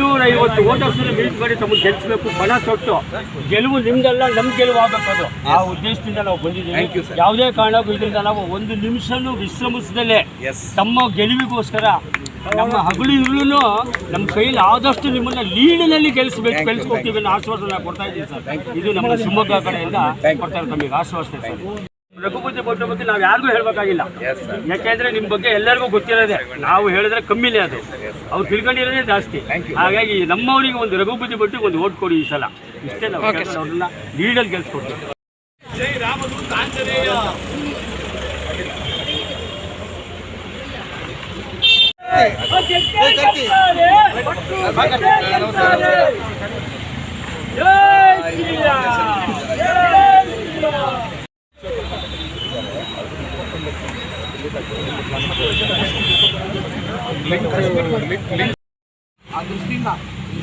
ಎಂಟ್ನೂರ ಐವತ್ತು ವೋಟರ್ಸ್ನ ಮೀಟ್ ಮಾಡಿ ತಮಗೆ ಗೆಲ್ಲಿಸಬೇಕು ಬಣ ತೊಟ್ಟು ಗೆಲುವು ನಿಮ್ದೆಲ್ಲ ನಮ್ಮ ಗೆಲುವು ಆಗಬೇಕು ಅದು ಆ ಉದ್ದೇಶದಿಂದ ನಾವು ಬಂದಿದ್ದೀವಿ. ಯಾವುದೇ ಕಾರಣಕ್ಕೂ ಇದರಿಂದ ನಾವು ಒಂದು ನಿಮಿಷನೂ ವಿಶ್ರಮಿಸದಲ್ಲೇ ತಮ್ಮ ಗೆಲುವಿಗೋಸ್ಕರ ನಮ್ಮ ಹಗಲು ಇರುಳು ನಮ್ಮ ಕೈಯಲ್ಲಿ ಆದಷ್ಟು ನಿಮ್ಮನ್ನ ಲೀಡಿನಲ್ಲಿ ಗೆಲ್ಸ್ಬೇಕು ಗೆಲ್ಸ್ಕೊಡ್ತೀವಿ ಗೆಲ್ಲಿಸ್ಕೊಡ್ತೀವಿ ಅನ್ನೋ ಆಶ್ವಾಸನ ಕೊಡ್ತಾ ಇದ್ದೀವಿ ಸರ್ ಇದು ನಮ್ಮ ಶಿವಮೊಗ್ಗ ಕಡೆಯಿಂದ ಕೊಡ್ತಾ ಇರೋದು ತಮಗೆ ಆಶ್ವಾಸನೆ ಸರ್ ರಘುಪತಿ ಭಟ್ರ ಬಗ್ಗೆ ನಾವು ಯಾರಿಗೂ ಹೇಳಬೇಕಾಗಿಲ್ಲ. ಎಸ್ ಸರ್ ಯಾಕೆಂದ್ರೆ ನಿಮ್ಮ ಬಗ್ಗೆ ಎಲ್ಲರಿಗೂ ಗೊತ್ತಿರೋದೆ. ನಾವು ಹೇಳಿದ್ರೆ ಕಮ್ಮಿನೇ ಅದು. ಅವ್ರು ತಿಳ್ಕೊಂಡಿರೋದೇ ಜಾಸ್ತಿ. ಹಾಗಾಗಿ ನಮ್ಮವರಿಗೆ ಒಂದು ರಘುಪತಿ ಭಟ್ಟಿಗೆ ಒಂದು ಓಟ್ ಕೊಡಿ ಈ ಸಲ. ಇಷ್ಟೇ ನಾವು ಅವ್ರನ್ನ ಲೀಡಲ್ಲಿ ಗೆಲ್ಸ್ಕೊಡ್ತೀವಿ ಆ ದೃಷ್ಟಿಯಿಂದ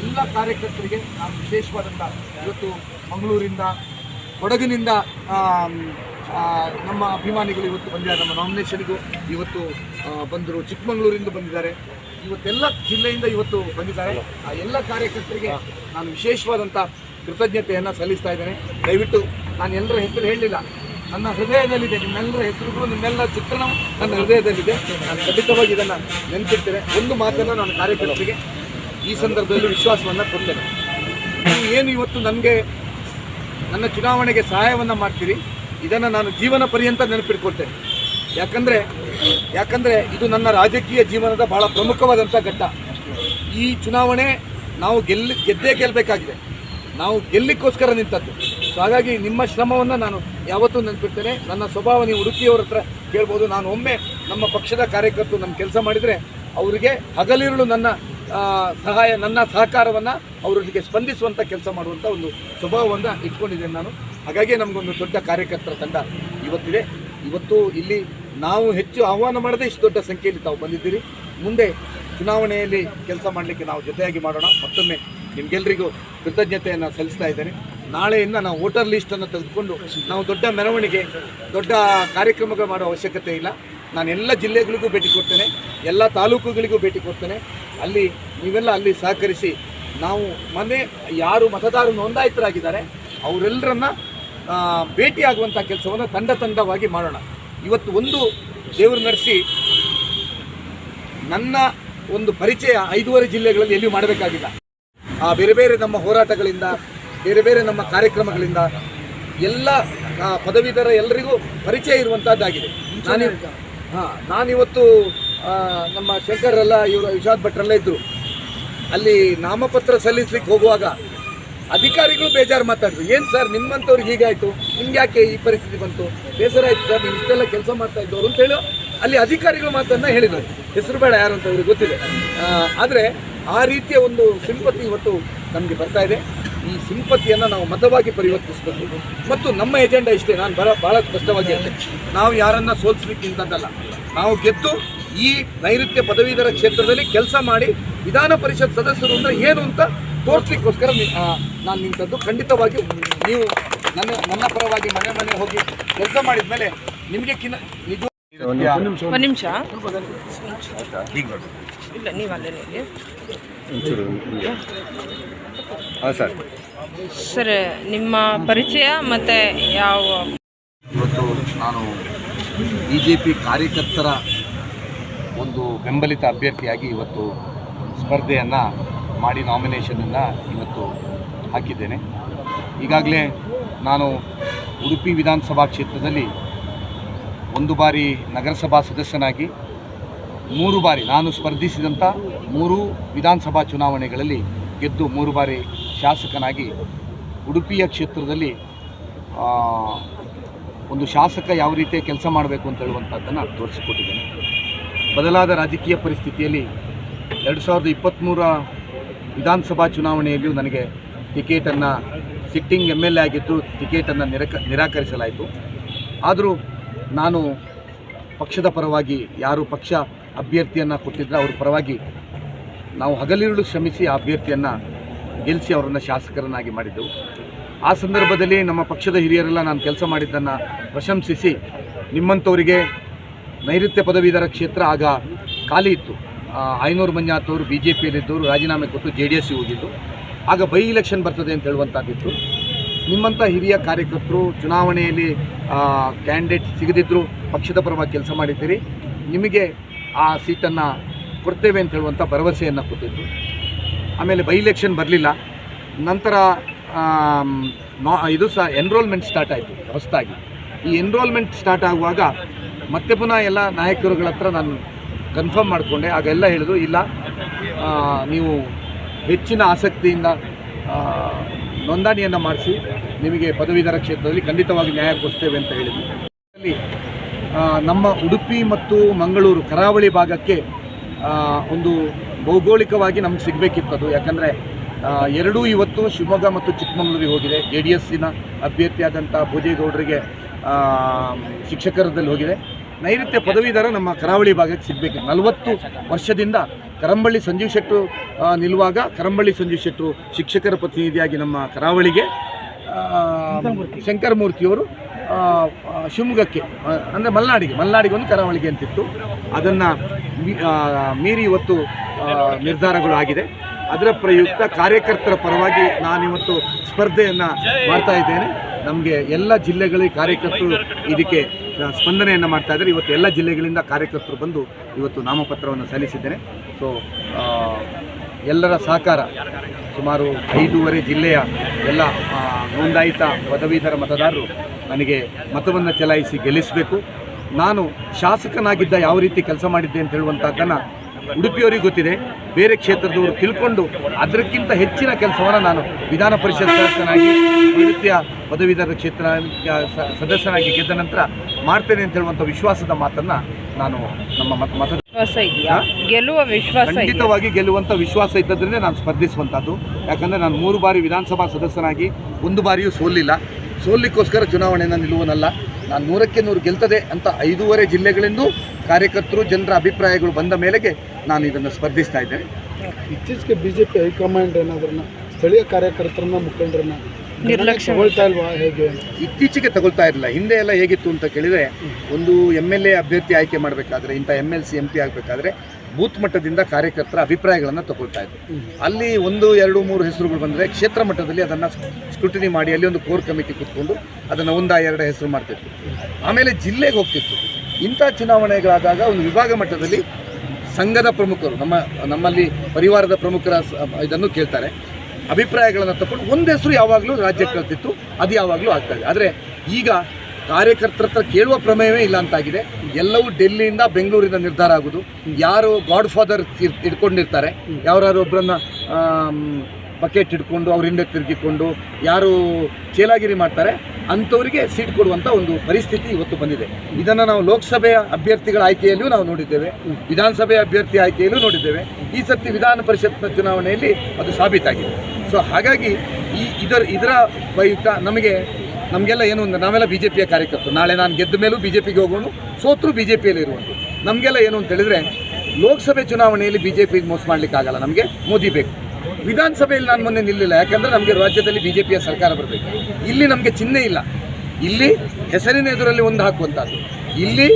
ಎಲ್ಲ ಕಾರ್ಯಕರ್ತರಿಗೆ ನಾನು ವಿಶೇಷವಾದಂಥ ಇವತ್ತು ಮಂಗಳೂರಿಂದ, ಕೊಡಗಿನಿಂದ ನಮ್ಮ ಅಭಿಮಾನಿಗಳು ಇವತ್ತು ಬಂದಿದ್ದಾರೆ. ನಮ್ಮ ನಾಮಿನೇಷನ್ಗೂ ಇವತ್ತು ಬಂದರು. ಚಿಕ್ಕಮಗಳೂರಿಂದ ಬಂದಿದ್ದಾರೆ. ಇವತ್ತೆಲ್ಲ ಜಿಲ್ಲೆಯಿಂದ ಇವತ್ತು ಬಂದಿದ್ದಾರೆ. ಆ ಎಲ್ಲ ಕಾರ್ಯಕರ್ತರಿಗೆ ನಾನು ವಿಶೇಷವಾದಂಥ ಕೃತಜ್ಞತೆಯನ್ನು ಸಲ್ಲಿಸ್ತಾ ಇದ್ದೇನೆ. ದಯವಿಟ್ಟು ನಾನು ಎಲ್ಲರ ಹೆಸರು ಹೇಳಲಿಲ್ಲ. ನನ್ನ ಹೃದಯದಲ್ಲಿದೆ, ನಿಮ್ಮೆಲ್ಲರ ಹೆಸರುಗಳು ನಿಮ್ಮೆಲ್ಲ ಚಿತ್ರಣವು ನನ್ನ ಹೃದಯದಲ್ಲಿದೆ. ನಾನು ಖಂಡಿತವಾಗಿ ಇದನ್ನು ನೆನಪಿಡ್ತೇನೆ. ಒಂದು ಮಾತನ್ನು ನಾನು ಕಾರ್ಯಕರ್ತರಿಗೆ ಈ ಸಂದರ್ಭದಲ್ಲಿ ವಿಶ್ವಾಸವನ್ನು ಕೊಡ್ತೇನೆ. ನೀವು ಏನು ಇವತ್ತು ನನಗೆ ನನ್ನ ಚುನಾವಣೆಗೆ ಸಹಾಯವನ್ನು ಮಾಡ್ತೀರಿ, ಇದನ್ನು ನಾನು ಜೀವನ ಪರ್ಯಂತ ನೆನಪಿಟ್ಕೊಳ್ತೇನೆ ಯಾಕಂದರೆ ಯಾಕಂದರೆ ಇದು ನನ್ನ ರಾಜಕೀಯ ಜೀವನದ ಬಹಳ ಪ್ರಮುಖವಾದಂಥ ಘಟ್ಟ. ಈ ಚುನಾವಣೆ ನಾವು ಗೆಲ್ಲಿ ಗೆದ್ದೇ ಗೆಲ್ಲಬೇಕಾಗಿದೆ ನಾವು ಗೆಲ್ಲಿಕ್ಕೋಸ್ಕರ ನಿಂತದ್ದು. ಸೊ ಹಾಗಾಗಿ ನಿಮ್ಮ ಶ್ರಮವನ್ನು ನಾನು ಯಾವತ್ತೂ ನೆನಪಿಡ್ತೇನೆ. ನನ್ನ ಸ್ವಭಾವ ನೀವು ಉಡುಪಿಯವ್ರ ಹತ್ರ ಕೇಳ್ಬೋದು. ನಾನು ಒಮ್ಮೆ ನಮ್ಮ ಪಕ್ಷದ ಕಾರ್ಯಕರ್ತರು ನಮ್ಮ ಕೆಲಸ ಮಾಡಿದರೆ ಅವರಿಗೆ ಹಗಲಿರುಳು ನನ್ನ ಸಹಾಯ, ನನ್ನ ಸಹಕಾರವನ್ನು ಅವರೊಟ್ಟಿಗೆ ಸ್ಪಂದಿಸುವಂಥ ಕೆಲಸ ಮಾಡುವಂಥ ಒಂದು ಸ್ವಭಾವವನ್ನು ಇಟ್ಕೊಂಡಿದ್ದೇನೆ ನಾನು. ಹಾಗಾಗಿ ನಮಗೊಂದು ದೊಡ್ಡ ಕಾರ್ಯಕರ್ತರ ತಂಡ ಇವತ್ತಿದೆ. ಇವತ್ತು ಇಲ್ಲಿ ನಾವು ಹೆಚ್ಚು ಆಹ್ವಾನ ಮಾಡದೆ ಇಷ್ಟು ದೊಡ್ಡ ಸಂಖ್ಯೆಯಲ್ಲಿ ತಾವು ಬಂದಿದ್ದೀರಿ. ಮುಂದೆ ಚುನಾವಣೆಯಲ್ಲಿ ಕೆಲಸ ಮಾಡಲಿಕ್ಕೆ ನಾವು ಜೊತೆಯಾಗಿ ಮಾಡೋಣ. ಮತ್ತೊಮ್ಮೆ ನಿಮಗೆಲ್ಲರಿಗೂ ಕೃತಜ್ಞತೆಯನ್ನು ಸಲ್ಲಿಸ್ತಾ ಇದ್ದೇನೆ. ನಾಳೆಯಿಂದ ನಾವು ವೋಟರ್ ಲಿಸ್ಟನ್ನು ತೆಗೆದುಕೊಂಡು ನಾವು ದೊಡ್ಡ ಮೆರವಣಿಗೆ, ದೊಡ್ಡ ಕಾರ್ಯಕ್ರಮಗಳು ಮಾಡೋ ಅವಶ್ಯಕತೆ ಇಲ್ಲ. ನಾನು ಎಲ್ಲ ಜಿಲ್ಲೆಗಳಿಗೂ ಭೇಟಿ ಕೊಡ್ತೇನೆ, ಎಲ್ಲ ತಾಲೂಕುಗಳಿಗೂ ಭೇಟಿ ಕೊಡ್ತೇನೆ. ಅಲ್ಲಿ ನೀವೆಲ್ಲ ಅಲ್ಲಿ ಸಹಕರಿಸಿ ನಾವು ಮನೆ, ಯಾರು ಮತದಾರರು ನೋಂದಾಯಿತರಾಗಿದ್ದಾರೆ, ಅವರೆಲ್ಲರನ್ನ ಭೇಟಿಯಾಗುವಂಥ ಕೆಲಸವನ್ನು ತಂಡ ತಂಡವಾಗಿ ಮಾಡೋಣ. ಇವತ್ತು ಒಂದು ದೇವರು ನಡೆಸಿ ನನ್ನ ಒಂದು ಪರಿಚಯ ಐದೂವರೆ ಜಿಲ್ಲೆಗಳಲ್ಲಿ ಎಲ್ಲಿಯೂ ಮಾಡಬೇಕಾಗಿಲ್ಲ. ಆ, ಬೇರೆ ಬೇರೆ ನಮ್ಮ ಹೋರಾಟಗಳಿಂದ ಬೇರೆ ಬೇರೆ ನಮ್ಮ ಕಾರ್ಯಕ್ರಮಗಳಿಂದ ಎಲ್ಲ ಪದವೀಧರ ಎಲ್ಲರಿಗೂ ಪರಿಚಯ ಇರುವಂಥದ್ದಾಗಿದೆ ನಾನು ಹಾಂ ನಾನಿವತ್ತು ನಮ್ಮ ಶಂಕರೆಲ್ಲ ಇವರು ವಿಷಾದ್ ಭಟ್ರೆಲ್ಲ ಇದ್ದರು ಅಲ್ಲಿ ನಾಮಪತ್ರ ಸಲ್ಲಿಸ್ಲಿಕ್ಕೆ ಹೋಗುವಾಗ ಅಧಿಕಾರಿಗಳು ಬೇಜಾರು ಮಾತಾಡಿದ್ರು ಏನು ಸರ್ ನಿಮ್ಮಂಥವ್ರಿಗೆ ಹೀಗಾಯಿತು? ನಿಮ್ಗೆ ಯಾಕೆ ಈ ಪರಿಸ್ಥಿತಿ ಬಂತು? ಬೇಸರ ಆಯ್ತು ಸರ್, ನೀವು ಇಷ್ಟೆಲ್ಲ ಕೆಲಸ ಮಾಡ್ತಾ ಇದ್ದವರು ಅಂತೇಳಿ ಅಲ್ಲಿ ಅಧಿಕಾರಿಗಳು ಮಾತನ್ನು ಹೇಳಿದರು. ಹೆಸರು ಬೇಡ ಯಾರು ಅಂತ ಅವ್ರಿಗೆ ಗೊತ್ತಿದೆ. ಆದರೆ ಆ ರೀತಿಯ ಒಂದು ಸಿಂಪತಿ ಇವತ್ತು ನಮಗೆ ಬರ್ತಾ ಇದೆ. ಈ ಸಿಂಪತಿಯನ್ನು ನಾವು ಮತವಾಗಿ ಪರಿವರ್ತಿಸಬೇಕು. ಮತ್ತು ನಮ್ಮ ಎಜೆಂಡಾ ಇಷ್ಟೇ ನಾನು ಬರ ಭಾಳ ಸ್ಪಷ್ಟವಾಗಿ ಹೇಳ್ತೇನೆ ನಾವು ಯಾರನ್ನು ಸೋಲಿಸ್ಲಿಕ್ಕೆ ಇಂಥದ್ದಲ್ಲ ನಾವು ಗೆದ್ದು ಈ ನೈಋತ್ಯ ಪದವೀಧರ ಕ್ಷೇತ್ರದಲ್ಲಿ ಕೆಲಸ ಮಾಡಿ ವಿಧಾನ ಪರಿಷತ್ ಸದಸ್ಯರು ಅಂದರೆ ಏನು ಅಂತ ತೋರಿಸ್ಲಿಕ್ಕೋಸ್ಕರ ನಾನು ನಿಂತದ್ದು ಖಂಡಿತವಾಗಿ ನೀವು ನನ್ನ ನನ್ನ ಪರವಾಗಿ ಮನೆ ಮನೆ ಹೋಗಿ ಕೆಲಸ ಮಾಡಿದ ಮೇಲೆ ನಿಮಗೆ ಕಿನ್ನ ನಿಜ ಒಂದು ನಿಮಿಷ. ಇಲ್ಲ ನೀವು ಅಲ್ಲೇ ನಿಲ್ಲಿ ಹಾಂ ಸರ್. ಸರ್ ನಿಮ್ಮ ಪರಿಚಯ ಮತ್ತು ಯಾವ ಇವತ್ತು ನಾನು ಬಿ ಜೆ ಪಿ ಕಾರ್ಯಕರ್ತರ ಒಂದು ಬೆಂಬಲಿತ ಅಭ್ಯರ್ಥಿಯಾಗಿ ಇವತ್ತು ಸ್ಪರ್ಧೆಯನ್ನು ಮಾಡಿ ನಾಮಿನೇಷನನ್ನು ಇವತ್ತು ಹಾಕಿದ್ದೇನೆ. ಈಗಾಗಲೇ ನಾನು ಉಡುಪಿ ವಿಧಾನಸಭಾ ಕ್ಷೇತ್ರದಲ್ಲಿ ಒಂದು ಬಾರಿ ನಗರಸಭಾ ಸದಸ್ಯನಾಗಿ ಮೂರು ಬಾರಿ ನಾನು ಸ್ಪರ್ಧಿಸಿದಂಥ ಮೂರು ವಿಧಾನಸಭಾ ಚುನಾವಣೆಗಳಲ್ಲಿ ಗೆದ್ದು ಮೂರು ಬಾರಿ ಶಾಸಕನಾಗಿ ಉಡುಪಿಯ ಕ್ಷೇತ್ರದಲ್ಲಿ ಒಂದು ಶಾಸಕ ಯಾವ ರೀತಿಯ ಕೆಲಸ ಮಾಡಬೇಕು ಅಂತ ಹೇಳುವಂಥದ್ದನ್ನು ತೋರಿಸಿಕೊಟ್ಟಿದ್ದೇನೆ. ಬದಲಾದ ರಾಜಕೀಯ ಪರಿಸ್ಥಿತಿಯಲ್ಲಿ ಎರಡು ಸಾವಿರದ ಇಪ್ಪತ್ತ್ಮೂರ ವಿಧಾನಸಭಾ ಚುನಾವಣೆಯಲ್ಲಿಯೂ ನನಗೆ ಟಿಕೆಟನ್ನು, ಸಿಟ್ಟಿಂಗ್ ಎಂ ಎಲ್ ಎ ಆಗಿದ್ದು ಟಿಕೆಟನ್ನು ನಿರಕ, ನಿರಾಕರಿಸಲಾಯಿತು. ಆದರೂ ನಾನು ಪಕ್ಷದ ಪರವಾಗಿ ಯಾರು ಪಕ್ಷ ಅಭ್ಯರ್ಥಿಯನ್ನು ಕೊಟ್ಟಿದ್ರೆ ಅವ್ರ ಪರವಾಗಿ ನಾವು ಹಗಲಿರುಳು ಶ್ರಮಿಸಿ ಆ ಅಭ್ಯರ್ಥಿಯನ್ನು ಗೆಲ್ಲಿಸಿ ಅವರನ್ನು ಶಾಸಕರನ್ನಾಗಿ ಮಾಡಿದ್ದೆವು. ಆ ಸಂದರ್ಭದಲ್ಲಿ ನಮ್ಮ ಪಕ್ಷದ ಹಿರಿಯರೆಲ್ಲ ನಾನು ಕೆಲಸ ಮಾಡಿದ್ದನ್ನು ಪ್ರಶಂಸಿಸಿ ನಿಮ್ಮಂಥವರಿಗೆ ನೈಋತ್ಯ ಪದವೀಧರ ಕ್ಷೇತ್ರ ಆಗ ಖಾಲಿ ಇತ್ತು. ಐನೂರು ಮಂಜಾತ್ ಅವರು ಬಿ ಜೆ ಪಿಯಲ್ಲಿದ್ದವರು ರಾಜೀನಾಮೆ ಕೊಟ್ಟು ಜೆ ಡಿ ಎಸ್ ಹೋಗಿದ್ದು. ಆಗ ಬೈ ಇಲೆಕ್ಷನ್ ಬರ್ತದೆ ಅಂತ ಹೇಳುವಂಥದ್ದಿತ್ತು ನಿಮ್ಮಂಥ ಹಿರಿಯ ಕಾರ್ಯಕರ್ತರು ಚುನಾವಣೆಯಲ್ಲಿ ಕ್ಯಾಂಡಿಡೇಟ್ ಸಿಗದಿದ್ದರೂ ಪಕ್ಷದ ಪರವಾಗಿ ಕೆಲಸ ಮಾಡಿದ್ದೀರಿ. ನಿಮಗೆ ಆ ಸೀಟನ್ನು ಕೊಡ್ತೇವೆ ಅಂತ ಹೇಳುವಂಥ ಭರವಸೆಯನ್ನು ಕೊಟ್ಟಿದ್ದು. ಆಮೇಲೆ ಬೈ ಇಲೆಕ್ಷನ್ ಬರಲಿಲ್ಲ. ನಂತರ ನಾ, ಇದು ಸಹ ಎನ್ರೋಲ್ಮೆಂಟ್ ಸ್ಟಾರ್ಟ್ ಆಯಿತು, ಹೊಸದಾಗಿ. ಈ ಎನ್ರೋಲ್ಮೆಂಟ್ ಸ್ಟಾರ್ಟ್ ಆಗುವಾಗ ಮತ್ತೆ ಪುನಃ ಎಲ್ಲ ನಾಯಕರುಗಳ ಹತ್ರ ನಾನು ಕನ್ಫರ್ಮ್ ಮಾಡಿಕೊಂಡೆ. ಆಗ ಎಲ್ಲ ಹೇಳಿದ್ರು, ಇಲ್ಲ ನೀವು ಹೆಚ್ಚಿನ ಆಸಕ್ತಿಯಿಂದ ನೋಂದಣಿಯನ್ನು ಮಾಡಿಸಿ, ನಿಮಗೆ ಪದವೀಧರ ಕ್ಷೇತ್ರದಲ್ಲಿ ಖಂಡಿತವಾಗಿ ನ್ಯಾಯ ಕೊಡ್ತೇವೆ ಅಂತ ಹೇಳಿದ್ವಿ ನಮ್ಮ ಉಡುಪಿ ಮತ್ತು ಮಂಗಳೂರು ಕರಾವಳಿ ಭಾಗಕ್ಕೆ ಒಂದು ಭೌಗೋಳಿಕವಾಗಿ ನಮ್ಗೆ ಅದು. ಯಾಕಂದರೆ ಎರಡೂ ಇವತ್ತು ಶಿವಮೊಗ್ಗ ಮತ್ತು ಚಿಕ್ಕಮಗಳೂರಿಗೆ ಹೋಗಿದೆ. ಜೆ ಡಿ ಎಸ್ಸಿನ ಅಭ್ಯರ್ಥಿಯಾದಂಥ ಭೋಜೇಗೌಡರಿಗೆ ಶಿಕ್ಷಕರದಲ್ಲಿ ಹೋಗಿದೆ. ನೈಋತ್ಯ ಪದವೀಧರ ನಮ್ಮ ಕರಾವಳಿ ಭಾಗಕ್ಕೆ ಸಿಗಬೇಕಿತ್ತು ನಲವತ್ತು ವರ್ಷದಿಂದ ಕರಂಬಳ್ಳಿ ಸಂಜೀವ್ ಶೆಟ್ಟರು ನಿಲ್ಲುವಾಗ ಕರಂಬಳ್ಳಿ ಸಂಜೀವ್ ಶೆಟ್ಟರು ಶಿಕ್ಷಕರ ಪ್ರತಿನಿಧಿಯಾಗಿ ನಮ್ಮ ಕರಾವಳಿಗೆ ಶಂಕರಮೂರ್ತಿಯವರು ಶಿವಮೊಗ್ಗಕ್ಕೆ ಅಂದರೆ ಮಲ್ನಾಡಿಗೆ ಮಲ್ನಾಡಿಗೆ ಒಂದು ಕರಾವಳಿಗೆ ಅಂತಿತ್ತು. ಅದನ್ನು ಮೀರಿ ಇವತ್ತು ನಿರ್ಧಾರಗಳು ಆಗಿದೆ ಅದರ ಪ್ರಯುಕ್ತ ಕಾರ್ಯಕರ್ತರ ಪರವಾಗಿ ನಾನಿವತ್ತು ಸ್ಪರ್ಧೆಯನ್ನು ಮಾಡ್ತಾ ಇದ್ದೇನೆ. ನಮಗೆ ಎಲ್ಲ ಜಿಲ್ಲೆಗಳಿಗೆ ಕಾರ್ಯಕರ್ತರು ಇದಕ್ಕೆ ಸ್ಪಂದನೆಯನ್ನು ಮಾಡ್ತಾ ಇದ್ದಾರೆ. ಇವತ್ತು ಎಲ್ಲ ಜಿಲ್ಲೆಗಳಿಂದ ಕಾರ್ಯಕರ್ತರು ಬಂದು ಇವತ್ತು ನಾಮಪತ್ರವನ್ನು ಸಲ್ಲಿಸಿದ್ದೇನೆ. ಸೊ ಎಲ್ಲರ ಸಹಕಾರ, ಸುಮಾರು ಐದೂವರೆ ಜಿಲ್ಲೆಯ ಎಲ್ಲ ನೋಂದಾಯಿತ ಪದವೀಧರ ಮತದಾರರು ನನಗೆ ಮತವನ್ನು ಚಲಾಯಿಸಿ ಗೆಲ್ಲಿಸಬೇಕು. ನಾನು ಶಾಸಕನಾಗಿದ್ದ ಯಾವ ರೀತಿ ಕೆಲಸ ಮಾಡಿದ್ದೆ ಅಂತ ಹೇಳುವಂಥದ್ದನ್ನು ಉಡುಪಿಯವರಿಗೆ ಗೊತ್ತಿದೆ. ಬೇರೆ ಕ್ಷೇತ್ರದವರು ತಿಳ್ಕೊಂಡು ಅದಕ್ಕಿಂತ ಹೆಚ್ಚಿನ ಕೆಲಸವನ್ನು ನಾನು ವಿಧಾನ ಪರಿಷತ್ ಸದಸ್ಯನಾಗಿ ನಿವೃತ್ತಿಯ ಪದವೀಧರ ಕ್ಷೇತ್ರ ಸದಸ್ಯನಾಗಿ ಗೆದ್ದ ನಂತರ ಮಾಡ್ತೇನೆ ಅಂತ ಹೇಳುವಂಥ ವಿಶ್ವಾಸದ ಮಾತನ್ನು ನಾನು ನಮ್ಮ ಮತ ಮತ ಗೆಲ್ಲುವ ವಿಶ್ವಾಸ ಖಂಡಿತವಾಗಿ ಗೆಲ್ಲುವಂಥ ವಿಶ್ವಾಸ ಇದ್ದದ್ರಿಂದ ನಾನು ಸ್ಪರ್ಧಿಸುವಂಥದ್ದು ಯಾಕಂದರೆ ನಾನು ಮೂರು ಬಾರಿ ವಿಧಾನಸಭಾ ಸದಸ್ಯನಾಗಿ ಒಂದು ಬಾರಿಯೂ ಸೋಲಿಲ್ಲ. ಸೋಲಿಕ್ಕೋಸ್ಕರ ಚುನಾವಣೆಯನ್ನು ನಿಲ್ಲುವನಲ್ಲ. ನಾನು ನೂರಕ್ಕೆ ನೂರು ಗೆಲ್ತದೆ ಅಂತ ಐದೂವರೆ ಜಿಲ್ಲೆಗಳಿಂದ ಕಾರ್ಯಕರ್ತರು ಜನರ ಅಭಿಪ್ರಾಯಗಳು ಬಂದ ಮೇಲೆಗೆ ನಾನು ಇದನ್ನು ಸ್ಪರ್ಧಿಸ್ತಾ ಇದ್ದೇನೆ. ಇತ್ತೀಚೆಗೆ ಬಿಜೆಪಿ ಹೈಕಮಾಂಡ್ ಏನಾದ್ರನ್ನ ಸ್ಥಳೀಯ ಕಾರ್ಯಕರ್ತರನ್ನ ಮುಖಂಡರನ್ನ ನಿರ್ಲಕ್ಷ್ಯ ತಗೊಳ್ತಾ ಇಲ್ವಾ ಹೇಗೆ? ಇತ್ತೀಚೆಗೆ ತಗೊಳ್ತಾ ಇರಲಿಲ್ಲ. ಹಿಂದೆ ಎಲ್ಲ ಹೇಗಿತ್ತು ಅಂತ ಕೇಳಿದರೆ ಒಂದು ಎಂ ಎಲ್ ಎ ಅಭ್ಯರ್ಥಿ ಆಯ್ಕೆ ಮಾಡಬೇಕಾದ್ರೆ ಇಂಥ M L C M P ಆಗಬೇಕಾದ್ರೆ ಬೂತ್ ಮಟ್ಟದಿಂದ ಕಾರ್ಯಕರ್ತರ ಅಭಿಪ್ರಾಯಗಳನ್ನು ತಗೊಳ್ತಾ ಇದ್ರು. ಅಲ್ಲಿ ಒಂದು ಎರಡು ಮೂರು ಹೆಸರುಗಳು ಬಂದರೆ ಕ್ಷೇತ್ರ ಮಟ್ಟದಲ್ಲಿ ಅದನ್ನು ಸ್ಕ್ರೂಟಿನಿ ಮಾಡಿ ಅಲ್ಲಿ ಒಂದು ಕೋರ್ ಕಮಿಟಿ ಕೂತ್ಕೊಂಡು ಅದನ್ನು ಒಂದ ಎರಡು ಹೆಸರು ಮಾಡ್ತಿತ್ತು ಆಮೇಲೆ ಜಿಲ್ಲೆಗೆ ಹೋಗ್ತಿತ್ತು. ಇಂಥ ಚುನಾವಣೆಗಳಾದಾಗ ಒಂದು ವಿಭಾಗ ಮಟ್ಟದಲ್ಲಿ ಸಂಘದ ಪ್ರಮುಖರು ನಮ್ಮ ನಮ್ಮಲ್ಲಿ ಪರಿವಾರದ ಪ್ರಮುಖರ ಇದನ್ನು ಕೇಳ್ತಾರೆ. ಅಭಿಪ್ರಾಯಗಳನ್ನು ತಗೊಂಡು ಒಂದು ಹೆಸರು ಯಾವಾಗಲೂ ರಾಜ್ಯಕ್ಕೆ ಕಳ್ತಿತ್ತು ಅದು ಯಾವಾಗಲೂ ಆಗ್ತಾ ಇದೆ. ಆದರೆ ಈಗ ಕಾರ್ಯಕರ್ತರ ಹತ್ರ ಕೇಳುವ ಪ್ರಮೇಯವೇ ಇಲ್ಲ ಅಂತಾಗಿದೆ. ಎಲ್ಲವೂ ಡೆಲ್ಲಿಯಿಂದ ಬೆಂಗಳೂರಿಂದ ನಿರ್ಧಾರ ಆಗೋದು. ಯಾರು ಗಾಡ್ ಫಾದರ್ ಇಟ್ಕೊಂಡಿರ್ತಾರೆ. ಯಾರು ಒಬ್ಬರನ್ನ ಬಕೆಟ್ ಹಿಡ್ಕೊಂಡು ಅವ್ರ ಹಿಂದೆ ತಿರುಗಿಕೊಂಡು ಯಾರು ಚೇಲಾಗಿರಿ ಮಾಡ್ತಾರೆ. ಅಂಥವರಿಗೆ ಸೀಟ್ ಕೊಡುವಂಥ ಒಂದು ಪರಿಸ್ಥಿತಿ ಇವತ್ತು ಬಂದಿದೆ. ಇದನ್ನು ನಾವು ಲೋಕಸಭೆಯ ಅಭ್ಯರ್ಥಿಗಳ ಆಯ್ಕೆಯಲ್ಲಿಯೂ ನಾವು ನೋಡಿದ್ದೇವೆ. ವಿಧಾನಸಭೆಯ ಅಭ್ಯರ್ಥಿ ಆಯ್ಕೆಯಲ್ಲೂ ನೋಡಿದ್ದೇವೆ. ಈ ಸರ್ತಿ ವಿಧಾನ ಪರಿಷತ್ನ ಚುನಾವಣೆಯಲ್ಲಿ ಅದು ಸಾಬೀತಾಗಿದೆ. ಸೊ ಹಾಗಾಗಿ ಈ ಇದರ ಇದರ ಪ್ರಯುಕ್ತ ನಮಗೆ ನಮಗೆಲ್ಲ ಏನು ಒಂದು, ನಾವೆಲ್ಲ ಬಿ ಜೆ ಪಿಯ ಕಾರ್ಯಕರ್ತರು. ನಾಳೆ ನಾನು ಗೆದ್ದ ಮೇಲೂ ಬಿ ಜೆ ಪಿಗೆ ಹೋಗೋಣ ಸೋತರು ಬಿ ಜೆ ಪಿಯಲ್ಲಿ ಇರುವಂಥ ನಮಗೆಲ್ಲ ಏನು ಅಂತ ಹೇಳಿದ್ರೆ, ಲೋಕಸಭೆ ಚುನಾವಣೆಯಲ್ಲಿ ಬಿ ಜೆ ಪಿಗೆ ಮೋಸ ಮಾಡಲಿಕ್ಕಾಗಲ್ಲ ನಮಗೆ ಮೋದಿ ಬೇಕು. ವಿಧಾನಸಭೆಯಲ್ಲಿ ನಾನು ಮೊನ್ನೆ ನಿಲ್ಲಿಲ್ಲ. ಯಾಕಂದರೆ ನಮಗೆ ರಾಜ್ಯದಲ್ಲಿ ಬಿ ಜೆ ಪಿಯ ಸರ್ಕಾರ ಬರಬೇಕು. ಇಲ್ಲಿ ನಮಗೆ ಚಿಹ್ನೆ ಇಲ್ಲ. ಇಲ್ಲಿ ಹೆಸರಿನ ಎದುರಲ್ಲಿ ಒಂದು ಹಾಕುವಂಥದ್ದು. ಇಲ್ಲಿ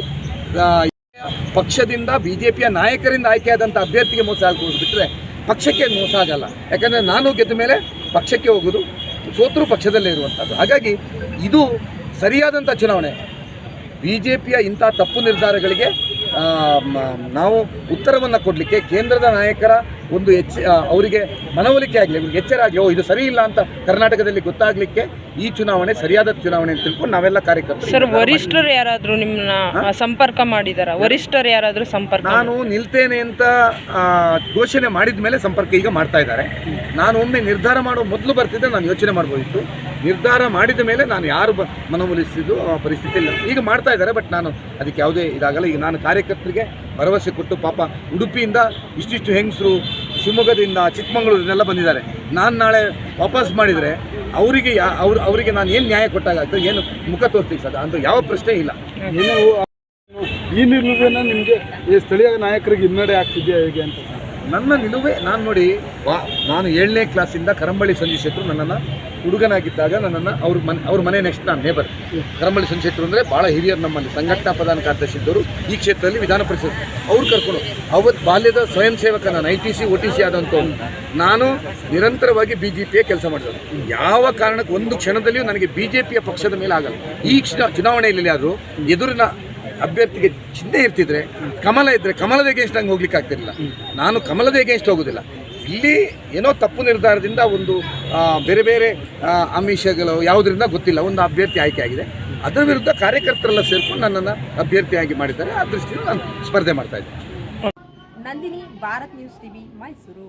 ಪಕ್ಷದಿಂದ ಬಿ ಜೆ ಪಿಯ ನಾಯಕರಿಂದ ಆಯ್ಕೆಯಾದಂಥ ಅಭ್ಯರ್ಥಿಗೆ ಮೋಸ ಆಗ್ಬೋದು ಬಿಟ್ಟರೆ ಪಕ್ಷಕ್ಕೆ ಮೋಸ ಆಗಲ್ಲ. ಯಾಕಂದರೆ ನಾನು ಗೆದ್ದ ಮೇಲೆ ಪಕ್ಷಕ್ಕೆ ಹೋಗೋದು ಸೋತರು ಪಕ್ಷದಲ್ಲೇ ಇರುವಂಥದ್ದು. ಹಾಗಾಗಿ ಇದು ಸರಿಯಾದಂಥ ಚುನಾವಣೆ. ಬಿ ಜೆ ಪಿಯ ಇಂಥ ತಪ್ಪು ನಿರ್ಧಾರಗಳಿಗೆ ನಾವು ಉತ್ತರವನ್ನು ಕೊಡಲಿಕ್ಕೆ ಕೇಂದ್ರದ ನಾಯಕರ ಒಂದು ಎಚ್ಚ ಅವರಿಗೆ ಮನವೊಲಿಕೆ ಆಗಲಿ ಅವ್ರಿಗೆ ಎಚ್ಚರ ಆಗಲಿ ಓ ಇದು ಸರಿ ಇಲ್ಲ ಅಂತ ಕರ್ನಾಟಕದಲ್ಲಿ ಗೊತ್ತಾಗಲಿಕ್ಕೆ ಈ ಚುನಾವಣೆ ಸರಿಯಾದ ಚುನಾವಣೆ ಅಂತ ತಿಳ್ಕೊಂಡು ನಾವೆಲ್ಲ ಕಾರ್ಯಕರ್ತರು ಸರ್ ವರಿಷ್ಠರು ಯಾರಾದರೂ ನಿಮ್ಮನ್ನ ಸಂಪರ್ಕ ಮಾಡಿದಾರ? ವರಿಷ್ಠರು ಯಾರಾದರೂ ಸಂಪರ್ಕ ನಾನು ನಿಲ್ತೇನೆ ಅಂತ ಘೋಷಣೆ ಮಾಡಿದ ಮೇಲೆ ಸಂಪರ್ಕ ಈಗ ಮಾಡ್ತಾ ಇದ್ದಾರೆ. ನಾನು ಒಮ್ಮೆ ನಿರ್ಧಾರ ಮಾಡೋ ಮೊದಲು ಬರ್ತಿದ್ದೆ ನಾನು ಯೋಚನೆ ಮಾಡ್ಬೋದಿತ್ತು. ನಿರ್ಧಾರ ಮಾಡಿದ ಮೇಲೆ ನಾನು ಯಾರು ಬ ಮನವೊಲಿಸಿದ್ದು ಪರಿಸ್ಥಿತಿ ಇಲ್ಲ. ಈಗ ಮಾಡ್ತಾ ಇದ್ದಾರೆ ಬಟ್ ನಾನು ಅದಕ್ಕೆ ಯಾವುದೇ ಇದಾಗಲ್ಲ. ಈಗ ನಾನು ಕಾರ್ಯಕರ್ತರಿಗೆ ಭರವಸೆ ಕೊಟ್ಟು ಪಾಪ ಉಡುಪಿಯಿಂದ ಇಷ್ಟಿಷ್ಟು ಹೆಂಗಸರು ಶಿವಮೊಗ್ಗದಿಂದ ಚಿಕ್ಕಮಗಳೂರಿನೆಲ್ಲ ಬಂದಿದ್ದಾರೆ. ನಾನು ನಾಳೆ ವಾಪಸ್ ಮಾಡಿದರೆ ಅವರಿಗೆ ಯಾ ಅವ್ರು ಅವರಿಗೆ ನಾನು ಏನು ನ್ಯಾಯ ಕೊಟ್ಟಾಗ್ತದೆ ಏನು ಮುಖ ತೋರಿಸ್ತೀವಿ ಸರ್ ಅಂತ ಯಾವ ಪ್ರಶ್ನೆ ಇಲ್ಲ. ಏನು ಈ ನಿಲುವೇನ ನಿಮಗೆ, ಈ ಸ್ಥಳೀಯ ನಾಯಕರಿಗೆ ಹಿನ್ನಡೆ ಆಗ್ತಿದೆಯಾ ಹೇಗೆ ಅಂತ ನನ್ನ ನಿಲುವೆ ನಾನು ನೋಡಿ, ವಾ, ನಾನು ಏಳನೇ ಕ್ಲಾಸಿಂದ ಕರಂಬಳ್ಳಿ ಸಂಜಯ್ ಶೆಟ್ಟರು ನನ್ನನ್ನು ಹುಡುಗನಾಗಿದ್ದಾಗ ನನ್ನನ್ನು ಅವ್ರ ಮನೆ ಅವ್ರ ಮನೆ ನೆಕ್ಸ್ಟ್ ನಾನು ನೇಬರ್ ಕರಂಬಳ್ಳಿ ಸಂಜಯ್ ಶೆಟ್ಟರು ಅಂದರೆ ಭಾಳ ಹಿರಿಯರು ನಮ್ಮಲ್ಲಿ, ಸಂಘಟನಾ ಪ್ರಧಾನ ಕಾರ್ಯದರ್ಶಿ ಇದ್ದವರು ಈ ಕ್ಷೇತ್ರದಲ್ಲಿ ವಿಧಾನ ಪರಿಷತ್. ಅವ್ರು ಕರ್ಕೊಂಡು ಅವತ್ತು ಬಾಲ್ಯದ ಸ್ವಯಂ ಸೇವಕ ನಾನು I T C, O T C ಆದಂಥವ್ರು. ನಾನು ನಿರಂತರವಾಗಿ ಬಿ ಜೆ ಪಿಯ ಕೆಲಸ ಮಾಡಿದ್ರು ಯಾವ ಕಾರಣಕ್ಕೆ ಒಂದು ಕ್ಷಣದಲ್ಲಿಯೂ ನನಗೆ ಬಿ ಜೆ ಪಿಯ ಪಕ್ಷದ ಮೇಲೆ ಆಗಲ್ಲ. ಈ ಚುನಾವಣೆಯಲ್ಲಿ ಆದರೂ ಎದುರಿನ ಅಭ್ಯರ್ಥಿಗೆ ಚಿಂತೆ ಇರ್ತಿದ್ರೆ, ಕಮಲ ಇದ್ದರೆ ಕಮಲದ ಎಗೇನ್ಸ್ಟ್ ಹಂಗೆ ಹೋಗ್ಲಿಕ್ಕೆ ಆಗ್ತಿರಲಿಲ್ಲ. ನಾನು ಕಮಲದ ಎಗೇನ್ಸ್ಟ್ ಹೋಗೋದಿಲ್ಲ. ಇಲ್ಲಿ ಏನೋ ತಪ್ಪು ನಿರ್ಧಾರದಿಂದ ಒಂದು ಬೇರೆ ಬೇರೆ ಅಮಿಷಗಳು ಆಮಿಷಗಳು ಯಾವುದರಿಂದ ಗೊತ್ತಿಲ್ಲ. ಒಂದು ಅಭ್ಯರ್ಥಿ ಆಯ್ಕೆ ಆಗಿದೆ. ಅದರ ವಿರುದ್ಧ ಕಾರ್ಯಕರ್ತರೆಲ್ಲ ಸೇರ್ಕೊಂಡು ನನ್ನನ್ನು ಅಭ್ಯರ್ಥಿಯಾಗಿ ಮಾಡಿದ್ದಾರೆ. ಆ ದೃಷ್ಟಿಯಿಂದ ನಾನು ಸ್ಪರ್ಧೆ ಮಾಡ್ತಾ ಇದ್ದೆ ನಂದಿನಿ, ಭಾರತ್ ನ್ಯೂಸ್ ಟಿವಿ, ಮೈಸೂರು.